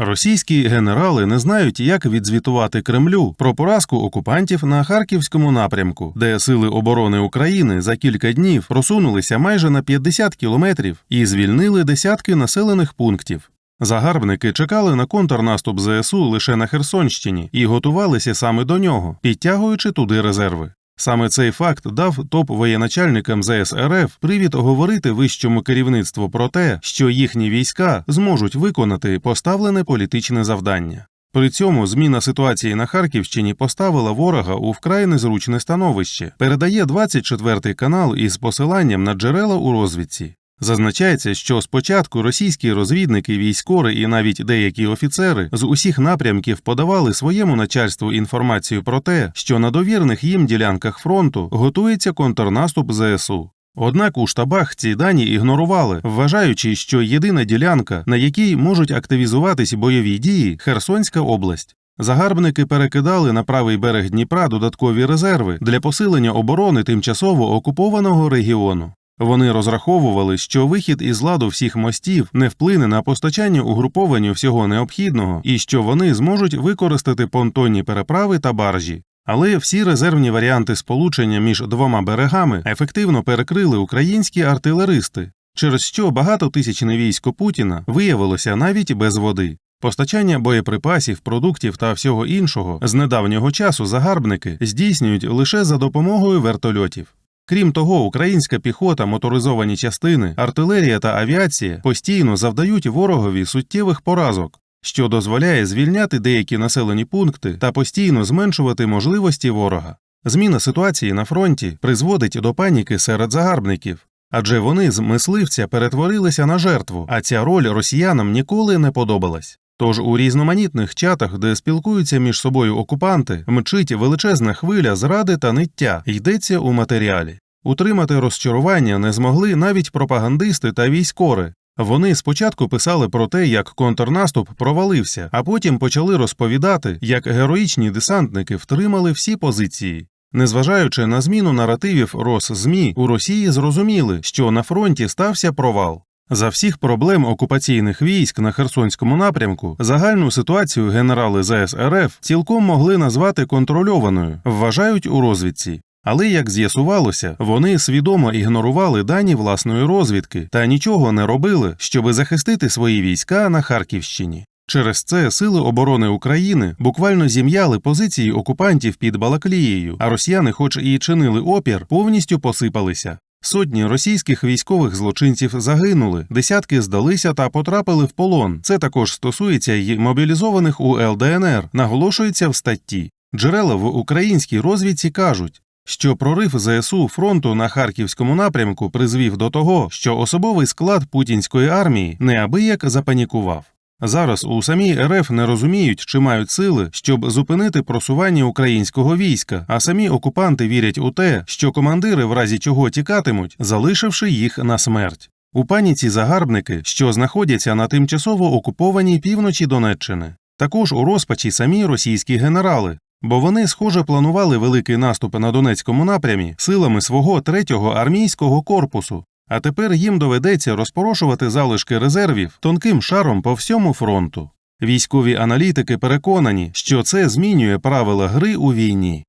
Російські генерали не знають, як відзвітувати Кремлю про поразку окупантів на харківському напрямку, де сили оборони України за кілька днів просунулися майже на 50 кілометрів і звільнили десятки населених пунктів. Загарбники чекали на контрнаступ ЗСУ лише на Херсонщині і готувалися саме до нього, підтягуючи туди резерви. Саме цей факт дав топ-воєначальникам ЗС РФ привід говорити вищому керівництву про те, що їхні війська зможуть виконати поставлене політичне завдання. При цьому зміна ситуації на Харківщині поставила ворога у вкрай незручне становище, передає 24 канал із посиланням на джерела у розвідці. Зазначається, що спочатку російські розвідники, військори і навіть деякі офіцери з усіх напрямків подавали своєму начальству інформацію про те, що на довірних їм ділянках фронту готується контрнаступ ЗСУ. Однак у штабах ці дані ігнорували, вважаючи, що єдина ділянка, на якій можуть активізуватись бойові дії Херсонська область. Загарбники перекидали на правий берег Дніпра додаткові резерви для посилення оборони тимчасово окупованого регіону. Вони розраховували, що вихід із ладу всіх мостів не вплине на постачання угрупованню всього необхідного і що вони зможуть використати понтонні переправи та баржі. Але всі резервні варіанти сполучення між двома берегами ефективно перекрили українські артилеристи, через що багатотисячне військо Путіна виявилося навіть без води. Постачання боєприпасів, продуктів та всього іншого з недавнього часу загарбники здійснюють лише за допомогою вертольотів. Крім того, українська піхота, моторизовані частини, артилерія та авіація постійно завдають ворогові суттєвих поразок, що дозволяє звільняти деякі населені пункти та постійно зменшувати можливості ворога. Зміна ситуації на фронті призводить до паніки серед загарбників, адже вони з мисливця перетворилися на жертву, а ця роль росіянам ніколи не подобалась. Тож у різноманітних чатах, де спілкуються між собою окупанти, мчить величезна хвиля зради та ниття, йдеться у матеріалі. Утримати розчарування не змогли навіть пропагандисти та військори. Вони спочатку писали про те, як контрнаступ провалився, а потім почали розповідати, як героїчні десантники втримали всі позиції. Незважаючи на зміну наративів Росзмі, у Росії зрозуміли, що на фронті стався провал. За всіх проблем окупаційних військ на Херсонському напрямку загальну ситуацію генерали ЗС РФ цілком могли назвати контрольованою, вважають у розвідці. Але як з'ясувалося, вони свідомо ігнорували дані власної розвідки та нічого не робили, щоби захистити свої війська на Харківщині. Через це сили оборони України буквально зім'яли позиції окупантів під Балаклією, а росіяни, хоч і чинили опір, повністю посипалися. Сотні російських військових злочинців загинули, десятки здалися та потрапили в полон. Це також стосується й мобілізованих у ЛДНР, наголошується в статті. Джерела в українській розвідці кажуть, що прорив ЗСУ фронту на харківському напрямку призвів до того, що особовий склад путінської армії неабияк запанікував. Зараз у самій РФ не розуміють, чи мають сили, щоб зупинити просування українського війська, а самі окупанти вірять у те, що командири в разі чого тікатимуть, залишивши їх на смерть. У паніці загарбники, що знаходяться на тимчасово окупованій півночі Донеччини, також у розпачі самі російські генерали, бо вони, схоже, планували великий наступ на Донецькому напрямі силами свого третього армійського корпусу, а тепер їм доведеться розпорошувати залишки резервів тонким шаром по всьому фронту. Військові аналітики переконані, що це змінює правила гри у війні.